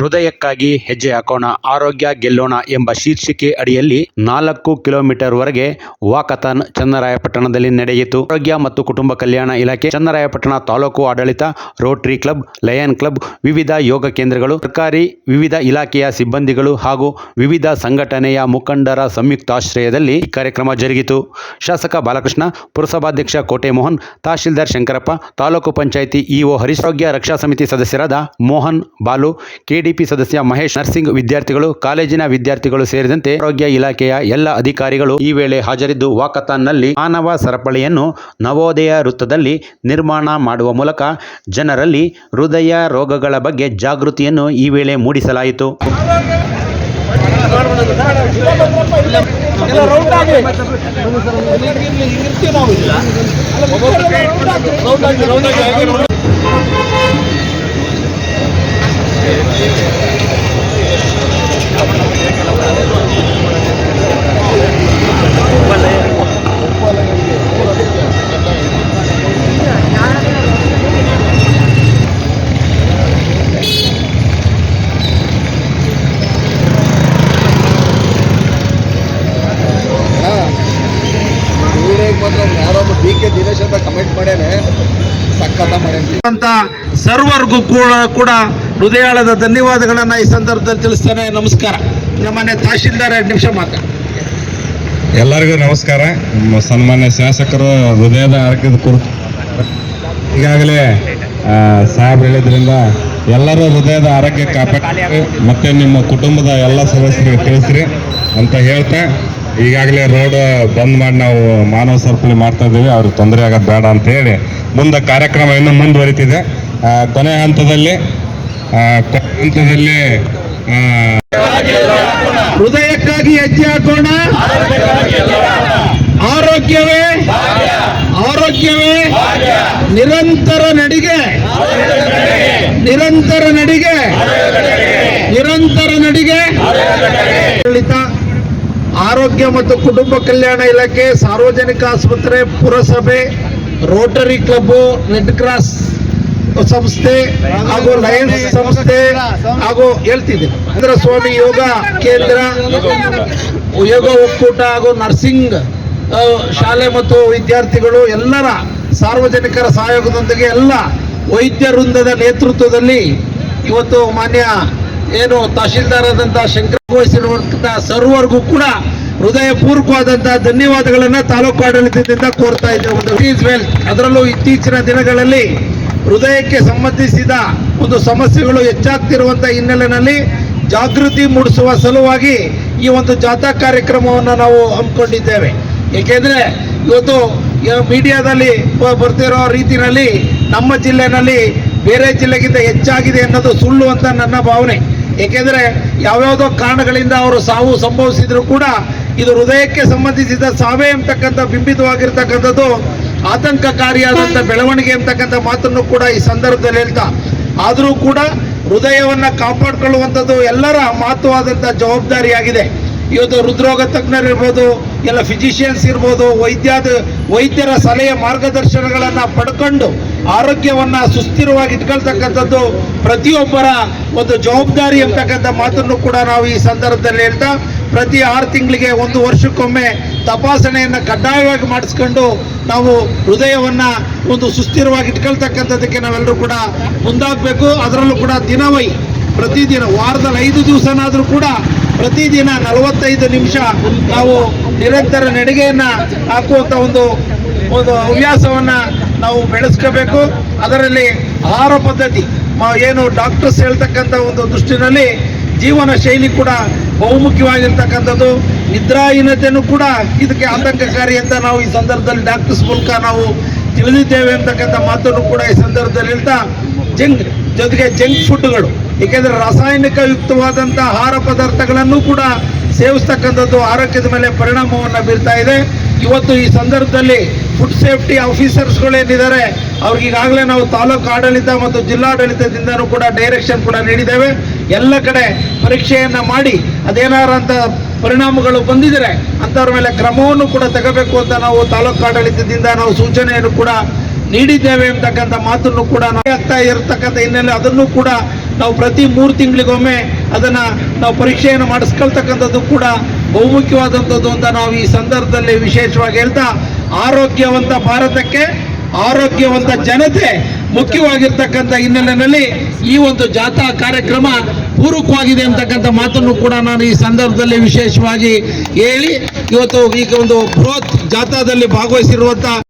ಹೃದಯಕ್ಕಾಗಿ ಹೆಜ್ಜೆ ಹಾಕೋಣ, ಆರೋಗ್ಯ ಗೆಲ್ಲೋಣ ಎಂಬ ಶೀರ್ಷಿಕೆ ಅಡಿಯಲ್ಲಿ ನಾಲ್ಕು ಕಿಲೋಮೀಟರ್ ವರೆಗೆ ವಾಕಥಾನ್ ಚನ್ನರಾಯಪಟ್ಟಣದಲ್ಲಿ ನಡೆಯಿತು. ಆರೋಗ್ಯ ಮತ್ತು ಕುಟುಂಬ ಕಲ್ಯಾಣ ಇಲಾಖೆ, ಚನ್ನರಾಯಪಟ್ಟಣ ತಾಲೂಕು ಆಡಳಿತ, ರೋಟರಿ ಕ್ಲಬ್, ಲಯನ್ ಕ್ಲಬ್, ವಿವಿಧ ಯೋಗ ಕೇಂದ್ರಗಳು, ಸರ್ಕಾರಿ ವಿವಿಧ ಇಲಾಖೆಯ ಸಿಬ್ಬಂದಿಗಳು ಹಾಗೂ ವಿವಿಧ ಸಂಘಟನೆಯ ಮುಖಂಡರ ಸಂಯುಕ್ತಾಶ್ರಯದಲ್ಲಿ ಈ ಕಾರ್ಯಕ್ರಮ ಜರುಗಿತು. ಶಾಸಕ ಬಾಲಕೃಷ್ಣ, ಪುರಸಭಾಧ್ಯಕ್ಷ ಕೋಟೆ ಮೋಹನ್ ತಹಶೀಲ್ದಾರ್ ಶಂಕರಪ್ಪ, ತಾಲೂಕು ಪಂಚಾಯಿತಿ ಇಒ ಹರೀಶ್, ಆರೋಗ್ಯ ರಕ್ಷಾ ಸಮಿತಿ ಸದಸ್ಯರಾದ ಮೋಹನ್ ಬಾಲು ಕೆಡಿಪಿ ಸದಸ್ಯ ಮಹೇಶ್, ನರ್ಸಿಂಗ್ ವಿದ್ಯಾರ್ಥಿಗಳು, ಕಾಲೇಜಿನ ವಿದ್ಯಾರ್ಥಿಗಳು ಸೇರಿದಂತೆ ಆರೋಗ್ಯ ಇಲಾಖೆಯ ಎಲ್ಲ ಅಧಿಕಾರಿಗಳು ಈ ವೇಳೆ ಹಾಜರಿದ್ದು ವಾಕಥಾನ್ನಲ್ಲಿ ಮಾನವ ಸರಪಳಿಯನ್ನು ನವೋದಯ ವೃತ್ತದಲ್ಲಿ ನಿರ್ಮಾಣ ಮಾಡುವ ಮೂಲಕ ಜನರಲ್ಲಿ ಹೃದಯ ರೋಗಗಳ ಬಗ್ಗೆ ಜಾಗೃತಿಯನ್ನು ಈ ವೇಳೆ ಮೂಡಿಸಲಾಯಿತು. ಡಿ ಕೆ ದಿನೇಶ್ ಅಂತ ಕಮೆಂಟ್ ಮಾಡ್ಯಾನೆ ಸಕ್ಕತ್ತ ಮಾಡ್ಯಾನೆ ಅಂತ ಸರ್ವರ್ಗೂ ಕೂಡ ಕೂಡ ಹೃದಯಾಳದ ಧನ್ಯವಾದಗಳನ್ನ ಈ ಸಂದರ್ಭದಲ್ಲಿ ತಿಳಿಸ್ತೇನೆ. ನಮಸ್ಕಾರ. ನಮ್ಮನೆ ತಹಶೀಲ್ದಾರ್ ಎರಡು ನಿಮಿಷ ಮಾತ್ರ. ಎಲ್ಲರಿಗೂ ನಮಸ್ಕಾರ. ನಮ್ಮ ಸನ್ಮಾನ್ಯ ಶಾಸಕರು ಹೃದಯದ ಆರೋಗ್ಯದ ಕುರಿತು. ಈಗಾಗಲೇ ಸಾಹೇಬ್ ಹೇಳಿದ್ರಿಂದ ಎಲ್ಲರೂ ಹೃದಯದ ಆರೋಗ್ಯ ಕಾಪಾಡಿ ಮತ್ತೆ ನಿಮ್ಮ ಕುಟುಂಬದ ಎಲ್ಲ ಸದಸ್ಯರಿಗೆ ತಿಳಿಸ್ರಿ ಅಂತ ಹೇಳ್ತಾ ಈಗಾಗಲೇ ರೋಡ್ ಬಂದ್ ಮಾಡಿ ನಾವು ಮಾನವ ಸರಪಳಿ ಮಾಡ್ತಾ ಇದ್ದೀವಿ. ಅವ್ರಿಗೆ ತೊಂದರೆ ಆಗೋದು ಬೇಡ ಅಂತ ಹೇಳಿ ಮುಂದೆ ಕಾರ್ಯಕ್ರಮ ಇನ್ನೂ ಮುಂದುವರಿತಿದೆ. ಕೊನೆ ಹಂತದಲ್ಲಿ ಕೊನೆ ಹಂತದಲ್ಲಿ ಹೃದಯಕ್ಕಾಗಿ ಹೆಜ್ಜೆ ಹಾಕೋಣ. ಆರೋಗ್ಯವೇ ಆರೋಗ್ಯವೇ ನಿರಂತರ ನಡಿಗೆ ನಿರಂತರ ನಡಿಗೆ ನಿರಂತರ ನಡಿಗೆ. ಆಡಳಿತ ಆರೋಗ್ಯ ಮತ್ತು ಕುಟುಂಬ ಕಲ್ಯಾಣ ಇಲಾಖೆ, ಸಾರ್ವಜನಿಕ ಆಸ್ಪತ್ರೆ, ಪುರಸಭೆ, ರೋಟರಿ ಕ್ಲಬ್ಬು ರೆಡ್ ಕ್ರಾಸ್ ಸಂಸ್ಥೆ ಹಾಗೂ ಲಯನ್ಸ್ ಸಂಸ್ಥೆ ಹಾಗೂ ಹೇಳ್ತಿದ್ದೆ. ಅಂದ್ರೆ ಸ್ವಾಮಿ ಯೋಗ ಕೇಂದ್ರ, ಯೋಗ ಒಕ್ಕೂಟ ಹಾಗೂ ನರ್ಸಿಂಗ್ ಶಾಲೆ ಮತ್ತು ವಿದ್ಯಾರ್ಥಿಗಳು ಎಲ್ಲರ ಸಾರ್ವಜನಿಕರ ಸಹಯೋಗದೊಂದಿಗೆ ಎಲ್ಲ ವೈದ್ಯ ವೃಂದದ ನೇತೃತ್ವದಲ್ಲಿ ಇವತ್ತು ಮಾನ್ಯ ಏನು ತಹಶೀಲ್ದಾರ್ ಆದಂಥ ಶಂಕರ ವಹಿಸಿರುವಂತಹ ಸರ್ವರ್ಗೂ ಕೂಡ ಹೃದಯಪೂರ್ವಕವಾದಂತಹ ಧನ್ಯವಾದಗಳನ್ನ ತಾಲೂಕು ಆಡಳಿತದಿಂದ ಕೋರ್ತಾ ಇದ್ದೇವೆ. ಅದರಲ್ಲೂ ಇತ್ತೀಚಿನ ದಿನಗಳಲ್ಲಿ ಹೃದಯಕ್ಕೆ ಸಂಬಂಧಿಸಿದ ಒಂದು ಸಮಸ್ಯೆಗಳು ಹೆಚ್ಚಾಗ್ತಿರುವಂತಹ ಹಿನ್ನೆಲೆಯಲ್ಲಿ ಜಾಗೃತಿ ಮೂಡಿಸುವ ಸಲುವಾಗಿ ಈ ಒಂದು ಜಾಥಾ ಕಾರ್ಯಕ್ರಮವನ್ನು ನಾವು ಹಮ್ಮಿಕೊಂಡಿದ್ದೇವೆ. ಏಕೆಂದರೆ ಇವತ್ತು ಮೀಡಿಯಾದಲ್ಲಿ ಬರ್ತಿರೋ ರೀತಿಯಲ್ಲಿ ನಮ್ಮ ಜಿಲ್ಲೆಯಲ್ಲಿ ಬೇರೆ ಜಿಲ್ಲೆಗಿಂತ ಹೆಚ್ಚಾಗಿದೆ ಅನ್ನೋದು ಸುಳ್ಳು ಅಂತ ನನ್ನ ಭಾವನೆ. ಏಕೆಂದರೆ ಯಾವ್ಯಾವುದೋ ಕಾರಣಗಳಿಂದ ಅವರು ಸಾವು ಸಂಭವಿಸಿದ್ರು ಕೂಡ ಇದು ಹೃದಯಕ್ಕೆ ಸಂಬಂಧಿಸಿದ ಸಾವೇ ಅಂತಕ್ಕಂಥ ಬಿಂಬಿತವಾಗಿರ್ತಕ್ಕಂಥದ್ದು ಆತಂಕಕಾರಿಯಾದಂಥ ಬೆಳವಣಿಗೆ ಅಂತಕ್ಕಂಥ ಮಾತನ್ನು ಕೂಡ ಈ ಸಂದರ್ಭದಲ್ಲಿ ಹೇಳ್ತಾ ಆದರೂ ಕೂಡ ಹೃದಯವನ್ನು ಕಾಪಾಡಿಕೊಳ್ಳುವಂಥದ್ದು ಎಲ್ಲರ ಮಹತ್ವವಾದಂಥ ಜವಾಬ್ದಾರಿಯಾಗಿದೆ. ಇವತ್ತು ಹೃದ್ರೋಗ ತಜ್ಞರಿರ್ಬೋದು ಎಲ್ಲ ಫಿಸಿಷಿಯನ್ಸ್ ಇರ್ಬೋದು, ವೈದ್ಯಾದ, ವೈದ್ಯರ ಸಲಹೆ ಮಾರ್ಗದರ್ಶನಗಳನ್ನು ಪಡ್ಕೊಂಡು ಆರೋಗ್ಯವನ್ನು ಸುಸ್ಥಿರವಾಗಿ ಇಟ್ಕೊಳ್ತಕ್ಕಂಥದ್ದು ಪ್ರತಿಯೊಬ್ಬರ ಒಂದು ಜವಾಬ್ದಾರಿ ಅಂತಕ್ಕಂಥ ಮಾತನ್ನು ಕೂಡ ನಾವು ಈ ಸಂದರ್ಭದಲ್ಲಿ ಹೇಳ್ತಾ, ಪ್ರತಿ ಆರು ತಿಂಗಳಿಗೆ ಒಂದು ವರ್ಷಕ್ಕೊಮ್ಮೆ ತಪಾಸಣೆಯನ್ನು ಕಡ್ಡಾಯವಾಗಿ ಮಾಡಿಸ್ಕೊಂಡು ನಾವು ಹೃದಯವನ್ನು ಒಂದು ಸುಸ್ಥಿರವಾಗಿ ಇಟ್ಕೊಳ್ತಕ್ಕಂಥದ್ದಕ್ಕೆ ನಾವೆಲ್ಲರೂ ಕೂಡ ಮುಂದಾಗಬೇಕು. ಅದರಲ್ಲೂ ಕೂಡ ದಿನವೈ, ಪ್ರತಿದಿನ ವಾರದಲ್ಲಿ ಐದು ದಿವಸನಾದರೂ ಕೂಡ ಪ್ರತಿದಿನ ನಲವತ್ತೈದು ನಿಮಿಷ ನಾವು ನಿರಂತರ ನಡಿಗೆಯನ್ನು ಹಾಕುವಂಥ ಒಂದು ಒಂದು ಹವ್ಯಾಸವನ್ನು ನಾವು ಬೆಳೆಸ್ಕೋಬೇಕು. ಅದರಲ್ಲಿ ಆಹಾರ ಪದ್ಧತಿ ಏನು ಡಾಕ್ಟರ್ಸ್ ಹೇಳ್ತಕ್ಕಂಥ ಒಂದು ದೃಷ್ಟಿನಲ್ಲಿ ಜೀವನ ಶೈಲಿ ಕೂಡ ಬಹುಮುಖ್ಯವಾಗಿರ್ತಕ್ಕಂಥದ್ದು. ನಿದ್ರಾಹೀನತೆಯೂ ಕೂಡ ಇದಕ್ಕೆ ಆತಂಕಕಾರಿ ಅಂತ ನಾವು ಈ ಸಂದರ್ಭದಲ್ಲಿ ಡಾಕ್ಟರ್ಸ್ ಮೂಲಕ ನಾವು ತಿಳಿದಿದ್ದೇವೆ ಅಂತಕ್ಕಂಥ ಮಾತನ್ನು ಕೂಡ ಈ ಸಂದರ್ಭದಲ್ಲಿ ಹೇಳ್ತಾ ಜಂಕ್ ಜೊತೆಗೆ ಜಂಕ್ ಫುಡ್ಗಳು, ಏಕೆಂದರೆ ರಾಸಾಯನಿಕ ಯುಕ್ತವಾದಂಥ ಆಹಾರ ಪದಾರ್ಥಗಳನ್ನು ಕೂಡ ಸೇವಿಸ್ತಕ್ಕಂಥದ್ದು ಆರೋಗ್ಯದ ಮೇಲೆ ಪರಿಣಾಮವನ್ನು ಬೀರ್ತಾ ಇದೆ. ಇವತ್ತು ಈ ಸಂದರ್ಭದಲ್ಲಿ ಫುಡ್ ಸೇಫ್ಟಿ ಆಫೀಸರ್ಸ್ಗಳೇನಿದ್ದಾರೆ ಅವ್ರಿಗೆ ಈಗಾಗಲೇ ನಾವು ತಾಲೂಕು ಆಡಳಿತ ಮತ್ತು ಜಿಲ್ಲಾಡಳಿತದಿಂದನೂ ಕೂಡ ಡೈರೆಕ್ಷನ್ ಕೂಡ ನೀಡಿದ್ದೇವೆ. ಎಲ್ಲ ಕಡೆ ಪರೀಕ್ಷೆಯನ್ನು ಮಾಡಿ ಅದೇನಾರ ಅಂತ ಪರಿಣಾಮಗಳು ಬಂದಿದ್ರೆ ಅಂಥವ್ರ ಮೇಲೆ ಕ್ರಮವನ್ನು ಕೂಡ ತಗೋಬೇಕು ಅಂತ ನಾವು ತಾಲೂಕು ಆಡಳಿತದಿಂದ ನಾವು ಸೂಚನೆಯನ್ನು ಕೂಡ ನೀಡಿದ್ದೇವೆ ಎಂಬತಕ್ಕಂಥ ಮಾತನ್ನು ಕೂಡ ಆಗ್ತಾ ಇರತಕ್ಕಂಥ ಹಿನ್ನೆಲೆ ಅದನ್ನು ಕೂಡ ನಾವು ಪ್ರತಿ ಮೂರು ತಿಂಗಳಿಗೊಮ್ಮೆ ಅದನ್ನ ನಾವು ಪರೀಕ್ಷೆಯನ್ನು ಮಾಡಿಸ್ಕೊಳ್ತಕ್ಕಂಥದ್ದು ಕೂಡ ಬಹುಮುಖ್ಯವಾದಂಥದ್ದು ಅಂತ ನಾವು ಈ ಸಂದರ್ಭದಲ್ಲಿ ವಿಶೇಷವಾಗಿ ಹೇಳ್ತಾ, ಆರೋಗ್ಯವಂತ ಭಾರತಕ್ಕೆ ಆರೋಗ್ಯವಂತ ಜನತೆ ಮುಖ್ಯವಾಗಿರ್ತಕ್ಕಂಥ ಹಿನ್ನೆಲೆಯಲ್ಲಿ ಈ ಒಂದು ಜಾಥಾ ಕಾರ್ಯಕ್ರಮ ಪೂರಕವಾಗಿದೆ ಅಂತಕ್ಕಂಥ ಮಾತನ್ನು ಕೂಡ ನಾನು ಈ ಸಂದರ್ಭದಲ್ಲಿ ವಿಶೇಷವಾಗಿ ಹೇಳಿ, ಇವತ್ತು ಈ ಒಂದು ಬೃಹತ್ ಜಾಥಾದಲ್ಲಿ ಭಾಗವಹಿಸಿರುವಂತ